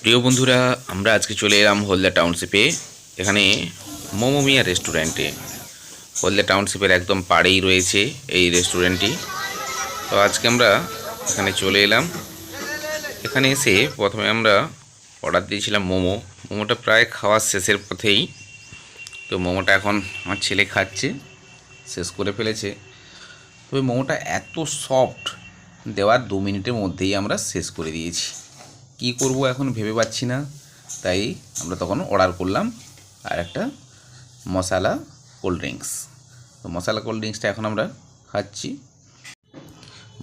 প্রিয় বন্ধুরা, আমরা আজকে চলে এলাম হলদা টাউনশিপে এখানে মোমোমিয়া রেস্টুরেন্টে হলদা টাউনশিপের একদম পাড়েই রয়েছে এই রেস্টুরেন্টটি তো আজকে আমরা এখানে চলে এলাম। এখানে এসে প্রথমে আমরা অর্ডার দিয়েছিলাম মোমো। মোমোটা প্রায় খাওয়ার শেষের পথেই। তো মোমোটা এখন আমার ছেলে খাচ্ছে, শেষ করে ফেলেছে। তবে মোমোটা এত সফট দেওয়ার দু মিনিটের মধ্যেই আমরা শেষ করে দিয়েছি। কি করব এখন ভেবে পাচ্ছি না। তাই আমরা তখন অর্ডার করলাম আর একটা মশালা কোল্ড ড্রিঙ্কস তো মশালা কোল্ড ড্রিঙ্কসটা এখন আমরা খাচ্ছি।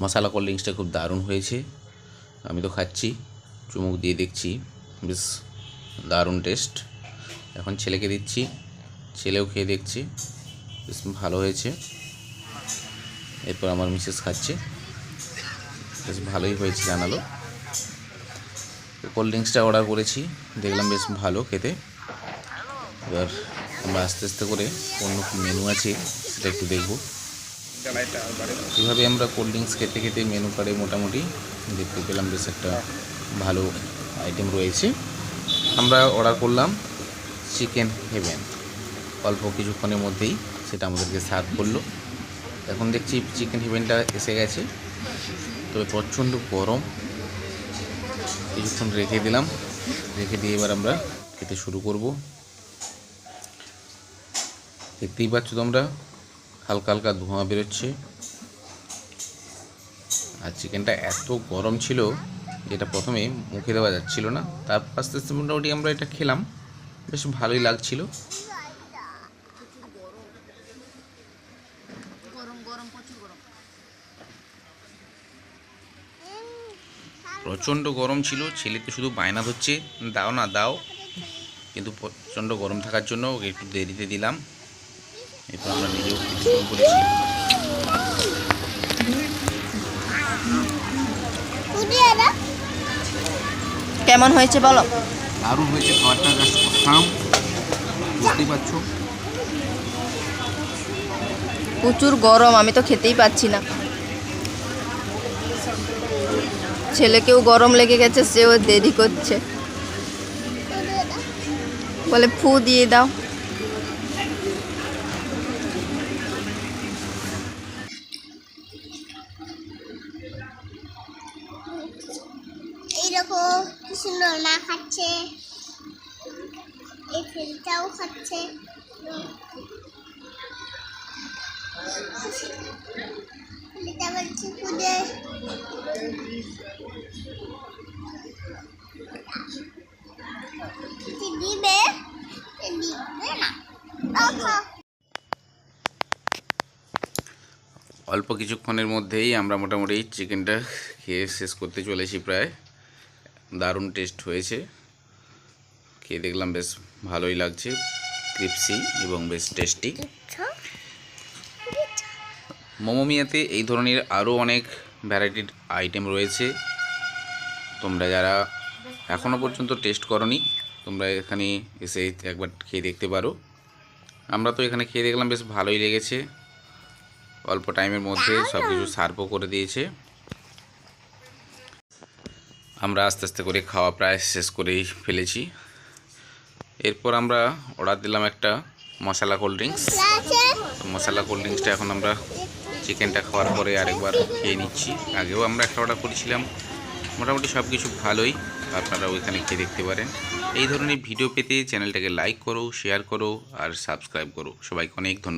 মশালা কোল্ড ড্রিঙ্কসটা খুব দারুণ হয়েছে। আমি তো খাচ্ছি, চুমুক দিয়ে দেখছি, বেশ দারুণ টেস্ট এখন ছেলেকে দিচ্ছি, ছেলেও খেয়ে দেখছে, বেশ ভালো হয়েছে। এরপর আমার মিসেস খাচ্ছে, বেশ ভালোই হয়েছে জানালো। কোল্ড ড্রিঙ্কসটা অর্ডার করেছি। দেখলাম বেশ ভালো খেতে। এবার আমরা আস্তে আস্তে করে অন্য মেনু আছে সেটা একটু দেখব। এভাবে আমরা কোল্ড ড্রিঙ্কস খেতে খেতে মেনু কার্ডে মোটামুটি দেখতে পেলাম বেশ একটা ভালো আইটেম রয়েছে। আমরা অর্ডার করলাম চিকেন হেভেন। অল্প কিছুক্ষণের মধ্যেই সেটা আমাদেরকে সার্ভ করল। এখন দেখছি চিকেন হেভেনটা এসে গেছে। তবে প্রচণ্ড গরম। কিছুক্ষণ রেখে দিলাম। রেখে দিয়ে এবার আমরা খেতে শুরু করব। দেখতেই পাচ্ছ তোমরা, হালকা হালকা ধোঁয়া বেরোচ্ছে। আর চিকেনটা এত গরম ছিল, যেটা প্রথমে মুখে দেওয়া যাচ্ছিল না। তারপর আস্তে আস্তে মোটামুটি আমরা এটা খেলাম। বেশ ভালোই লাগছিল গরম গরম প্রচুর গরম প্রচণ্ড গরম ছিল ছেলেতে শুধু বায়না ধরছে দাও না দাও। কিন্তু প্রচণ্ড গরম থাকার জন্য ওকে একটু দেরিতে দিলাম। এরপর আমরা নিজেও করেছি। কেমন হয়েছে বলো? দারুণ হয়েছে খাবারটা জাস্ট খাম বুঝতেই পারছ? প্রচুর গরম আমি তো খেতেই পাচ্ছি না। ছেলেকেও গরম লেগে গেছে, সেও দেরি করছে। বলে, ফু দিয়ে দাও। এইরকম কি সুন্দর মা খাচ্ছে। এই ছেলেটাও খাচ্ছে। ছেলেটা বলছে খুদে কি দিবে এ দিবে না দাও খাও অল্প কিছুক্ষণের মধ্যেই আমরা মোটামুটি চিকেনটা খেয়ে শেষ করতে চলেছি প্রায়। দারুণ টেস্ট হয়েছে। খেয়ে দেখলাম বেশ ভালোই লাগছে, ক্রিপসি এবং বেশ টেস্টি মোমোমিয়াতে এই ধরনের আরও অনেক ভ্যারাইটির আইটেম রয়েছে। তোমরা যারা এখনও পর্যন্ত টেস্ট করনি, তোমরা এখানে এসে একবার খেয়ে দেখতে পারো। আমরা তো এখানে খেয়ে দেখলাম বেশ ভালোই লেগেছে। অল্প টাইমের মধ্যে সব কিছু সার্ভও করে দিয়েছে। আমরা আস্তে আস্তে করে খাওয়া প্রায় শেষ করেই ফেলেছি। এরপর আমরা অর্ডার দিলাম একটা মশলা কোল্ড ড্রিঙ্কস। মশলা কোল্ড ড্রিঙ্কসটা এখন আমরা চিকেনটা খাওয়ার পরে আরেকবার খেয়ে নিচ্ছি। আগেও আমরা একটা অর্ডার করেছিলাম। মোটামুটি সব কিছু ভালোই আপনারা ওইখানে গিয়ে দেখতে পারেন। এই ধরনের ভিডিও পেতে চ্যানেলটাকে লাইক করো শেয়ার করো, আর সাবস্ক্রাইব করো। সবাইকে অনেক ধন্যবাদ।